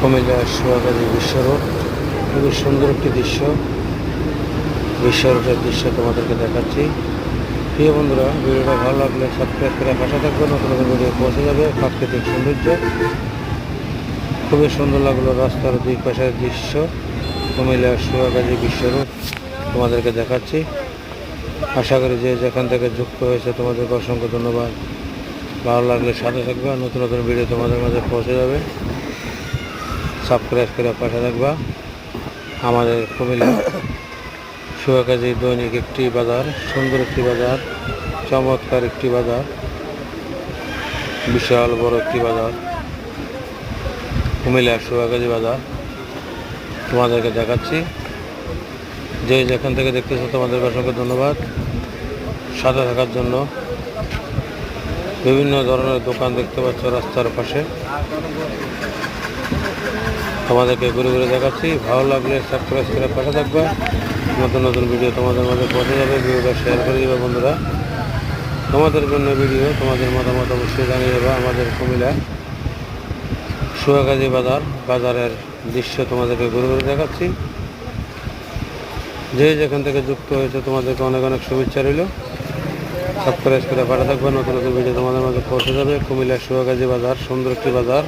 কুমিল্লা সোয়াগাজী বিশ্ব রোড খুবই সুন্দর একটি দৃশ্য। বিশ্ব রোডের দৃশ্য তোমাদেরকে দেখাচ্ছি। প্রিয় বন্ধুরা, ভিডিওটা ভালো লাগলে সাবস্ক্রাইব করে পাশে থাকবে, নতুন নতুন ভিডিও পৌঁছে যাবে প্রাকৃতিক সৌন্দর্য। খুবই সুন্দর লাগল রাস্তার দুই পাশের দৃশ্য। কুমিল্লা সোয়াগাজী বিশ্ব রোড তোমাদেরকে দেখাচ্ছি। আশা করি যে যেখান থেকে যুক্ত হয়েছে তোমাদেরকে অসংখ্য ধন্যবাদ। ভালো লাগলে সাথে থাকবে আর নতুন নতুন ভিডিও তোমাদের মাঝে পৌঁছে যাবে। সাবস্ক্রাইব করে পাশে থাকবা আমাদের কুমিল্লা সুয়াকাজি দৈনিক একটি বাজার, সুন্দর একটি বাজার, চমৎকার একটি বাজার, বিশাল বড় একটি বাজার, কুমিল্লা সুয়াকাজি বাজার। তোমাদেরকে দেখাচ্ছি। যে যেখান থেকে দেখতেছো তোমাদেরকে অসংখ্য ধন্যবাদ। সাথে থাকার জন্য বিভিন্ন ধরনের দোকান দেখতে পাচ্ছ রাস্তার পাশে। তোমাদেরকে ঘুরে ঘুরে দেখাচ্ছি। ভালো লাগলে সাবস্ক্রাইব করে পাশে থাকবে। নতুন নতুন ভিডিও তোমাদের মাঝে পৌঁছে যাবে। ভিডিওটা শেয়ার করে দেবে বন্ধুরা। তোমাদের জন্য ভিডিও তোমাদের মতামত অবশ্যই জানিয়ে দেবে আমাদের কুমিল্লা সুয়াগাজী বাজার, বাজারের দৃশ্য তোমাদেরকে ঘুরে ঘুরে দেখাচ্ছি। যে যেখান থেকে যুক্ত হয়েছে তোমাদেরকে অনেক অনেক শুভেচ্ছা রইল। সাবস্ক্রাইব করে পাঠা থাকবে। নতুন নতুন ভিডিও তোমাদের মাঝে পৌঁছে যাবে। কুমিল্লা সুয়াগাজী বাজার সুন্দর একটি বাজার।